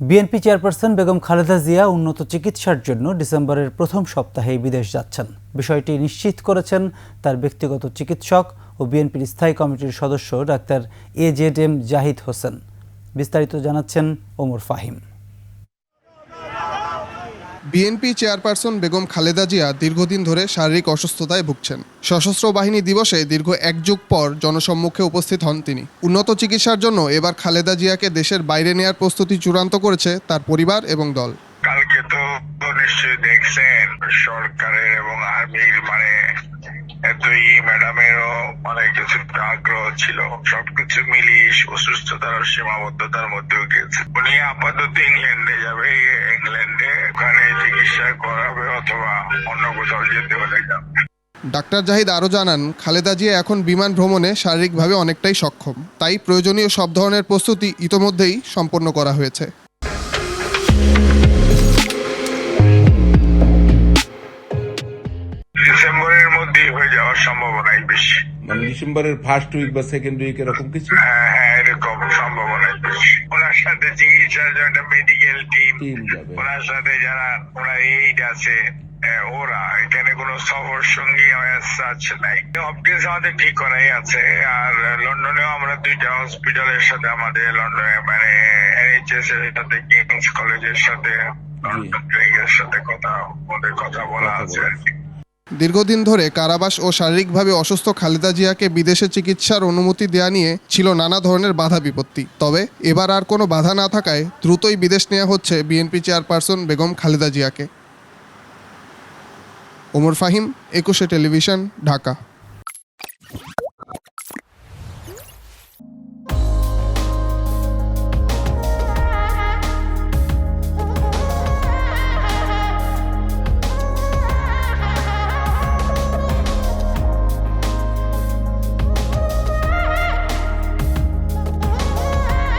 BNP chairperson Begum Khaleda Zia উন্নত চিকিৎসার জন্য ডিসেম্বরের প্রথম সপ্তাহে বিদেশ যাচ্ছেন। বিষয়টি নিশ্চিত করেছেন তার ব্যক্তিগত চিকিৎসক ও বিএনপির স্থায়ী কমিটির সদস্য doctor A Z M Zahid Hossain. বিস্তারিত জানাচ্ছেন ওমর ফাহিম। বিএনপি চেয়ারপারসন বেগম খালেদা জিয়া দীর্ঘদিন ধরে শারীরিক অসুস্থতায় ভুগছেন। সশস্ত্র বাহিনী দিবসে দীর্ঘ এক যুগ পর জনসম্মুখে উপস্থিত হন তিনি। উন্নত চিকিৎসার জন্য এবার খালেদা জিয়াকে দেশের বাইরে নেয়ার প্রস্তুতি চূড়ান্ত করেছে তার পরিবার এবং দল। কালকে তো নিশ্চয়ই দেখছেন, সরকারের এবং আর্মির মানে দুই ম্যাডামেরও অনেক কিছু আগ্রহ ছিল। সবকিছু মিলিয়ে অসুস্থতার সীমাবদ্ধতার মধ্যেও গেছে উনি আপাতত ইংল্যান্ডে যাবে, ইংল্যান্ডে চিকিৎসা করাবে অথবা অন্য কোথাও যেতে হলে যাবে ডাক্তার জাহিদ আরও জানান খালেদা জিয়া এখন বিমান ভ্রমণে শারীরিকভাবে অনেকটাই সক্ষম। তাই প্রয়োজনীয় সব ধরনের প্রস্তুতি ইতোমধ্যেই সম্পন্ন করা হয়েছে। ডিসেম্বরের মধ্যেই হয়ে যাওয়ার সম্ভাবনাই বেশি। মানে ডিসেম্বরের ফার্স্ট উইক বা সেকেন্ড উইক এরকম কিছু? হ্যাঁ এরকম বেশি ওনার সাথে চিকিৎসার জন্য মেডিকেল টিম ওনার সাথে যারা ওনার এইড আছে ওরা। এখানে কোনো সফর সঙ্গী সাচ নাই। হপকিন্স আমাদের ঠিক করাই আছে। আর লন্ডনেও আমরা দুইটা হসপিটালের সাথে আমাদের লন্ডনে মানে এনএইচএস এর সাথে কিংস কলেজের সাথে লন্ডন সাথে কথা ওদের কথা বলা আছে আর কি। দীর্ঘদিন ধরে কারাবাস ও শারীরিকভাবে অসুস্থ খালেদা জিয়াকে বিদেশে চিকিৎসার অনুমতি দেওয়া নিয়ে ছিল নানা ধরনের বাধা বিপত্তি। তবে এবার আর কোনো বাধা না থাকায় দ্রুতই বিদেশ নেওয়া হচ্ছে বিএনপি চেয়ারপারসন বেগম খালেদা জিয়াকে। ওমর ফাহিম, একুশে টেলিভিশন, ঢাকা।